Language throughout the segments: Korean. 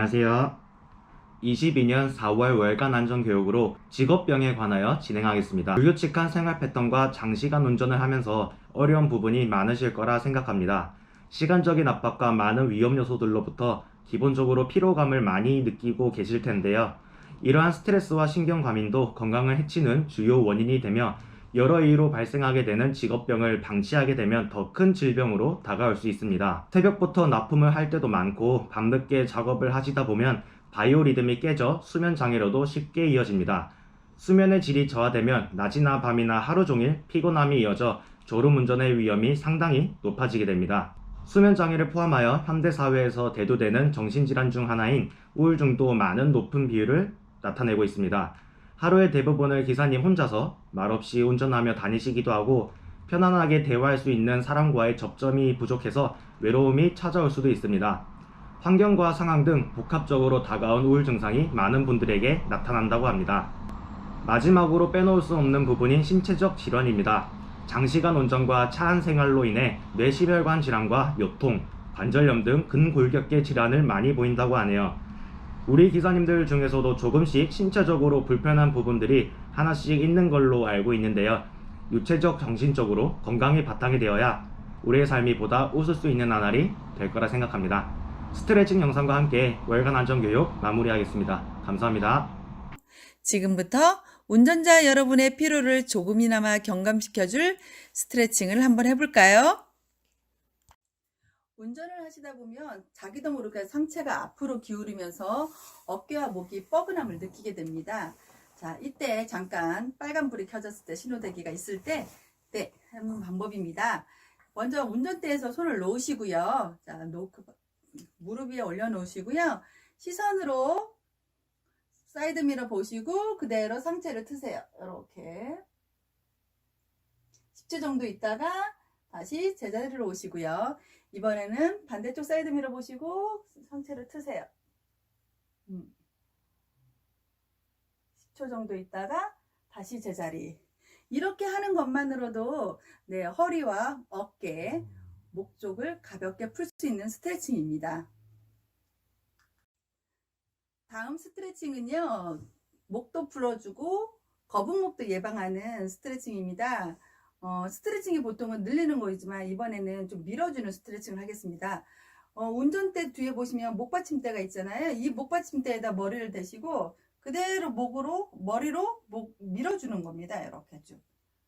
안녕하세요. 22년 4월 월간 안전교육으로 직업병에 관하여 진행하겠습니다. 불규칙한 생활 패턴과 장시간 운전을 하면서 어려운 부분이 많으실 거라 생각합니다. 시간적인 압박과 많은 위험 요소들로부터 기본적으로 피로감을 많이 느끼고 계실 텐데요. 이러한 스트레스와 신경 과민도 건강을 해치는 주요 원인이 되며 여러 이유로 발생하게 되는 직업병을 방치하게 되면 더 큰 질병으로 다가올 수 있습니다. 새벽부터 납품을 할 때도 많고 밤늦게 작업을 하시다 보면 바이오 리듬이 깨져 수면 장애로도 쉽게 이어집니다. 수면의 질이 저하되면 낮이나 밤이나 하루 종일 피곤함이 이어져 졸음 운전의 위험이 상당히 높아지게 됩니다. 수면 장애를 포함하여 현대 사회에서 대두되는 정신질환 중 하나인 우울증도 많은 높은 비율을 나타내고 있습니다. 하루의 대부분을 기사님 혼자서 말없이 운전하며 다니시기도 하고 편안하게 대화할 수 있는 사람과의 접점이 부족해서 외로움이 찾아올 수도 있습니다. 환경과 상황 등 복합적으로 다가온 우울 증상이 많은 분들에게 나타난다고 합니다. 마지막으로 빼놓을 수 없는 부분인 신체적 질환입니다. 장시간 운전과 차안 생활로 인해 뇌심혈관 질환과 요통, 관절염 등 근골격계 질환을 많이 보인다고 하네요. 우리 기사님들 중에서도 조금씩 신체적으로 불편한 부분들이 하나씩 있는 걸로 알고 있는데요. 유체적, 정신적으로 건강이 바탕이 되어야 우리의 삶이 보다 웃을 수 있는 나날이 될 거라 생각합니다. 스트레칭 영상과 함께 월간 안전교육 마무리하겠습니다. 감사합니다. 지금부터 운전자 여러분의 피로를 조금이나마 경감시켜줄 스트레칭을 한번 해볼까요? 운전을 하시다 보면 자기도 모르게 상체가 앞으로 기울이면서 어깨와 목이 뻐근함을 느끼게 됩니다. 자, 이때 잠깐 빨간불이 켜졌을 때 신호대기가 있을 때, 네, 하는 방법입니다. 먼저 운전대에서 손을 놓으시고요. 자, 놓고 무릎 위에 올려놓으시고요. 시선으로 사이드 미러 보시고 그대로 상체를 트세요. 이렇게 10초 정도 있다가 다시 제자리로 오시고요. 이번에는 반대쪽 사이드 미러 보시고 상체를 트세요. 음. 10초 정도 있다가 다시 제자리. 이렇게 하는 것만으로도 네, 허리와 어깨, 목 쪽을 가볍게 풀 수 있는 스트레칭입니다. 다음 스트레칭은요, 목도 풀어주고 거북목도 예방하는 스트레칭입니다. 어, 스트레칭이 보통은 늘리는 거이지만 이번에는 좀 밀어주는 스트레칭을 하겠습니다. 어, 운전대 뒤에 보시면 목받침대가 있잖아요. 이 목받침대에다 머리를 대시고 그대로 목으로, 머리로 목 밀어주는 겁니다. 이렇게 쭉.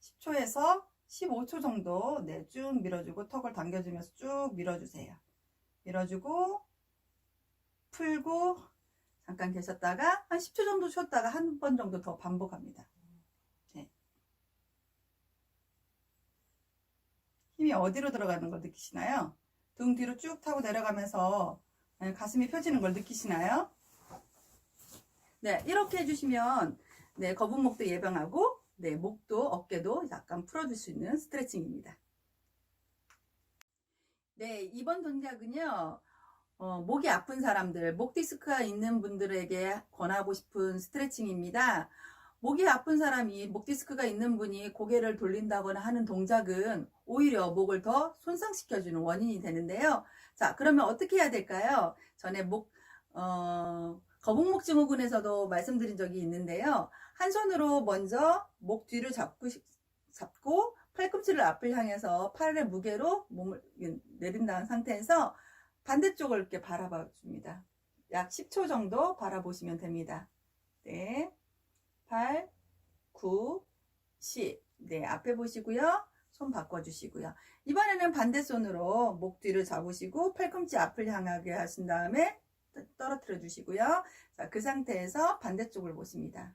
10초에서 15초 정도 네, 쭉 밀어주고 턱을 당겨주면서 쭉 밀어주세요. 밀어주고 풀고 잠깐 계셨다가 한 10초 정도 쉬었다가 한 번 정도 더 반복합니다. 네. 힘이 어디로 들어가는 걸 느끼시나요? 등 뒤로 쭉 타고 내려가면서 네, 가슴이 펴지는 걸 느끼시나요? 네, 이렇게 해주시면 네, 거북목도 예방하고 네, 목도 어깨도 약간 풀어줄 수 있는 스트레칭입니다. 네, 이번 동작은요. 어, 목이 아픈 사람들, 목 디스크가 있는 분들에게 권하고 싶은 스트레칭입니다. 목이 아픈 사람이 목 디스크가 있는 분이 고개를 돌린다거나 하는 동작은 오히려 목을 더 손상시켜주는 원인이 되는데요. 자, 그러면 어떻게 해야 될까요? 전에 목, 어, 거북목 증후군에서도 말씀드린 적이 있는데요. 한 손으로 먼저 목 뒤를 잡고, 잡고 팔꿈치를 앞을 향해서 팔의 무게로 몸을 내린 다는 상태에서 반대쪽을 이렇게 바라봐 줍니다. 약 10초 정도 바라보시면 됩니다. 네. 8, 9, 10. 네, 앞에 보시고요. 손 바꿔주시고요. 이번에는 반대손으로 목 뒤를 잡으시고 팔꿈치 앞을 향하게 하신 다음에 떨어뜨려 주시고요. 자, 그 상태에서 반대쪽을 보십니다.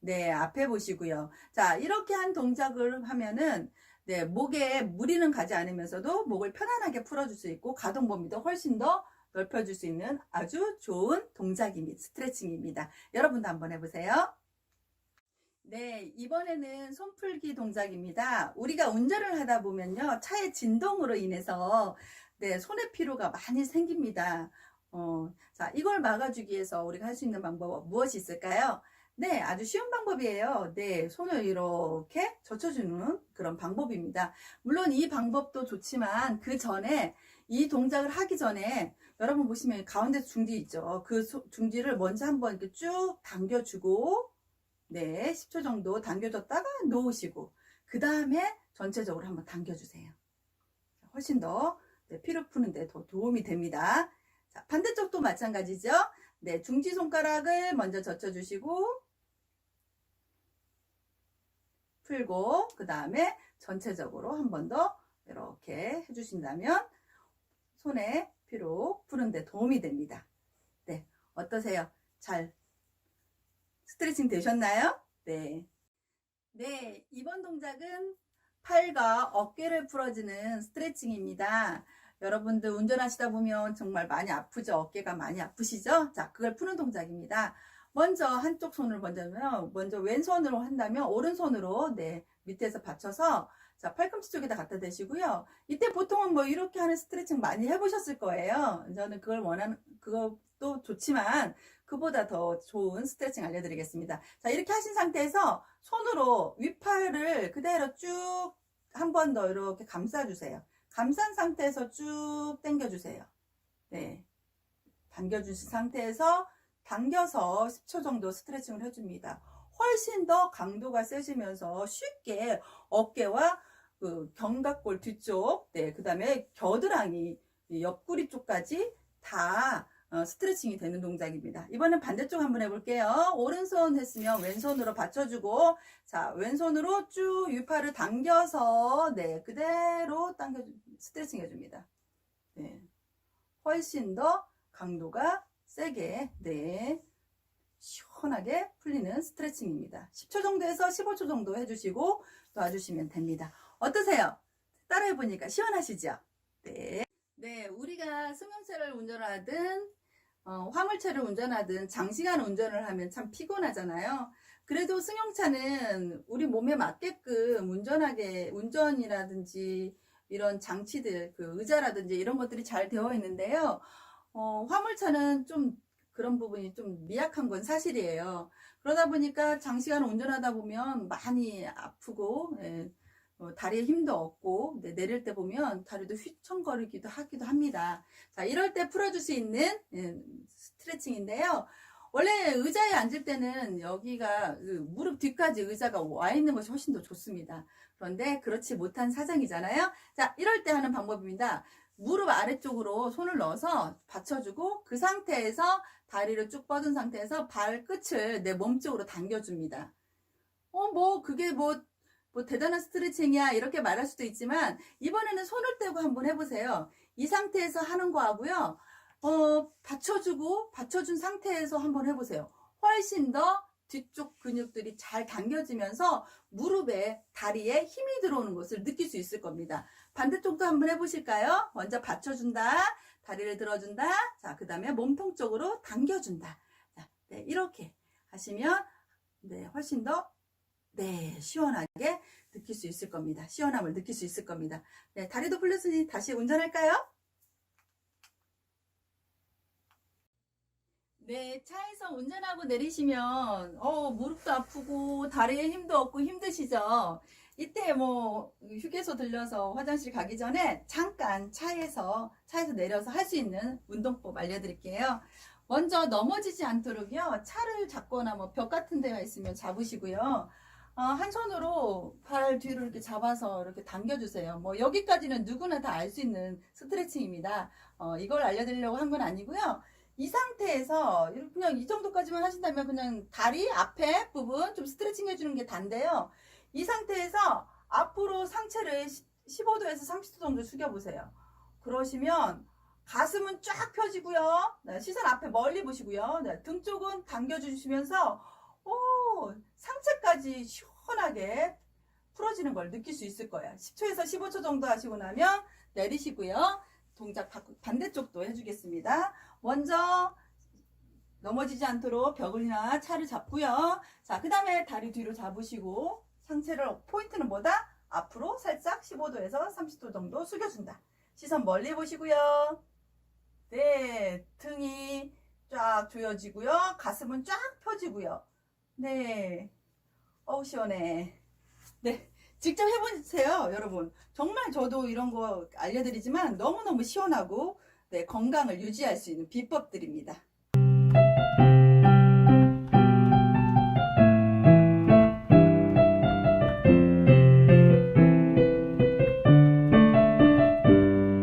네, 앞에 보시고요. 자, 이렇게 한 동작을 하면은 네, 목에 무리는 가지 않으면서도 목을 편안하게 풀어줄 수 있고 가동 범위도 훨씬 더 넓혀줄 수 있는 아주 좋은 동작입니다. 스트레칭입니다. 여러분도 한번 해보세요. 네, 이번에는 손풀기 동작입니다. 우리가 운전을 하다 보면요, 차의 진동으로 인해서 네, 손의 피로가 많이 생깁니다. 어, 자, 이걸 막아주기 위해서 우리가 할 수 있는 방법은 무엇이 있을까요? 네, 아주 쉬운 방법이에요. 네, 손을 이렇게 젖혀주는 그런 방법입니다. 물론 이 방법도 좋지만 그 전에 이 동작을 하기 전에 여러분 보시면 가운데 중지 있죠. 그 소- 중지를 먼저 한번 이렇게 쭉 당겨주고 네, 10초 정도 당겨줬다가 놓으시고 그 다음에 전체적으로 한번 당겨주세요. 훨씬 더 네, 피로 푸는데 더 도움이 됩니다. 자, 반대쪽도 마찬가지죠. 네, 중지 손가락을 먼저 젖혀주시고 풀고 그 다음에 전체적으로 한 번 더 이렇게 해주신다면 손에 피로 푸는데 도움이 됩니다. 네, 어떠세요? 잘 스트레칭 되셨나요? 네. 네, 이번 동작은 팔과 어깨를 풀어주는 스트레칭입니다. 여러분들 운전하시다 보면 정말 많이 아프죠? 어깨가 많이 아프시죠? 자, 그걸 푸는 동작입니다. 먼저 한쪽 손을 먼저면 먼저 왼손으로 한다면 오른손으로 네 밑에서 받쳐서 자 팔꿈치 쪽에다 갖다 대시고요. 이때 보통은 뭐 이렇게 하는 스트레칭 많이 해보셨을 거예요. 저는 그걸 원하는 그것도 좋지만 그보다 더 좋은 스트레칭 알려드리겠습니다. 자 이렇게 하신 상태에서 손으로 윗팔을 그대로 쭉 한 번 더 이렇게 감싸주세요. 감싼 상태에서 쭉 당겨주세요. 네, 당겨주신 상태에서 당겨서 10초 정도 스트레칭을 해줍니다. 훨씬 더 강도가 세지면서 쉽게 어깨와 그 견갑골 뒤쪽, 네, 그 다음에 겨드랑이, 이 옆구리 쪽까지 다 어, 스트레칭이 되는 동작입니다. 이번엔 반대쪽 한번 해볼게요. 오른손 했으면 왼손으로 받쳐주고, 자, 왼손으로 쭉 윗팔을 당겨서, 네, 그대로 당겨, 스트레칭 해줍니다. 네. 훨씬 더 강도가 세게, 네. 시원하게 풀리는 스트레칭입니다. 10초 정도에서 15초 정도 해주시고 놔주시면 됩니다. 어떠세요? 따라해보니까 시원하시죠? 네. 네, 우리가 승용차를 운전하든, 어, 화물차를 운전하든 장시간 운전을 하면 참 피곤하잖아요. 그래도 승용차는 우리 몸에 맞게끔 운전하게, 운전이라든지 이런 장치들, 그 의자라든지 이런 것들이 잘 되어 있는데요. 어, 화물차는 좀 그런 부분이 좀 미약한 건 사실이에요. 그러다 보니까 장시간 운전하다 보면 많이 아프고, 예, 어, 다리에 힘도 없고, 네, 내릴 때 보면 다리도 휘청거리기도 하기도 합니다. 자, 이럴 때 풀어줄 수 있는 예, 스트레칭인데요. 원래 의자에 앉을 때는 여기가 그 무릎 뒤까지 의자가 와 있는 것이 훨씬 더 좋습니다. 그런데 그렇지 못한 사정이잖아요. 자, 이럴 때 하는 방법입니다. 무릎 아래쪽으로 손을 넣어서 받쳐주고 그 상태에서 다리를 쭉 뻗은 상태에서 발끝을 내 몸쪽으로 당겨줍니다. 어, 뭐, 그게 뭐, 뭐 대단한 스트레칭이야 이렇게 말할 수도 있지만 이번에는 손을 떼고 한번 해보세요. 이 상태에서 하는 거 하고요. 어, 받쳐주고 받쳐준 상태에서 한번 해보세요. 훨씬 더 뒤쪽 근육들이 잘 당겨지면서 무릎에 다리에 힘이 들어오는 것을 느낄 수 있을 겁니다. 반대쪽도 한번 해보실까요? 먼저 받쳐준다. 다리를 들어준다. 자, 그 다음에 몸통 쪽으로 당겨준다. 자, 네, 이렇게 하시면, 네, 훨씬 더, 네, 시원하게 느낄 수 있을 겁니다. 시원함을 느낄 수 있을 겁니다. 네, 다리도 풀렸으니 다시 운전할까요? 네, 차에서 운전하고 내리시면, 어, 무릎도 아프고, 다리에 힘도 없고 힘드시죠? 이때 뭐, 휴게소 들려서 화장실 가기 전에 잠깐 차에서, 차에서 내려서 할 수 있는 운동법 알려드릴게요. 먼저 넘어지지 않도록요, 차를 잡거나 뭐 벽 같은 데가 있으면 잡으시고요. 어, 한 손으로 발 뒤로 이렇게 잡아서 이렇게 당겨주세요. 뭐, 여기까지는 누구나 다 알 수 있는 스트레칭입니다. 어, 이걸 알려드리려고 한 건 아니고요. 이 상태에서 그냥 이 정도까지만 하신다면 그냥 다리 앞에 부분 좀 스트레칭 해주는 게 단데요. 이 상태에서 앞으로 상체를 15도에서 30도 정도 숙여보세요. 그러시면 가슴은 쫙 펴지고요. 네, 시선 앞에 멀리 보시고요. 네, 등 쪽은 당겨주시면서 오, 상체까지 시원하게 풀어지는 걸 느낄 수 있을 거예요. 10초에서 15초 정도 하시고 나면 내리시고요. 동작 바- 반대쪽도 해주겠습니다. 먼저 넘어지지 않도록 벽을이나 차를 잡고요. 자, 그 다음에 다리 뒤로 잡으시고 상체를 포인트는 뭐다? 앞으로 살짝 15도에서 30도 정도 숙여준다. 시선 멀리 보시고요. 네, 등이 쫙 조여지고요. 가슴은 쫙 펴지고요. 네. 어우, 시원해. 네. 직접 해보세요, 여러분. 정말 저도 이런 거 알려드리지만 너무너무 시원하고, 네, 건강을 유지할 수 있는 비법들입니다.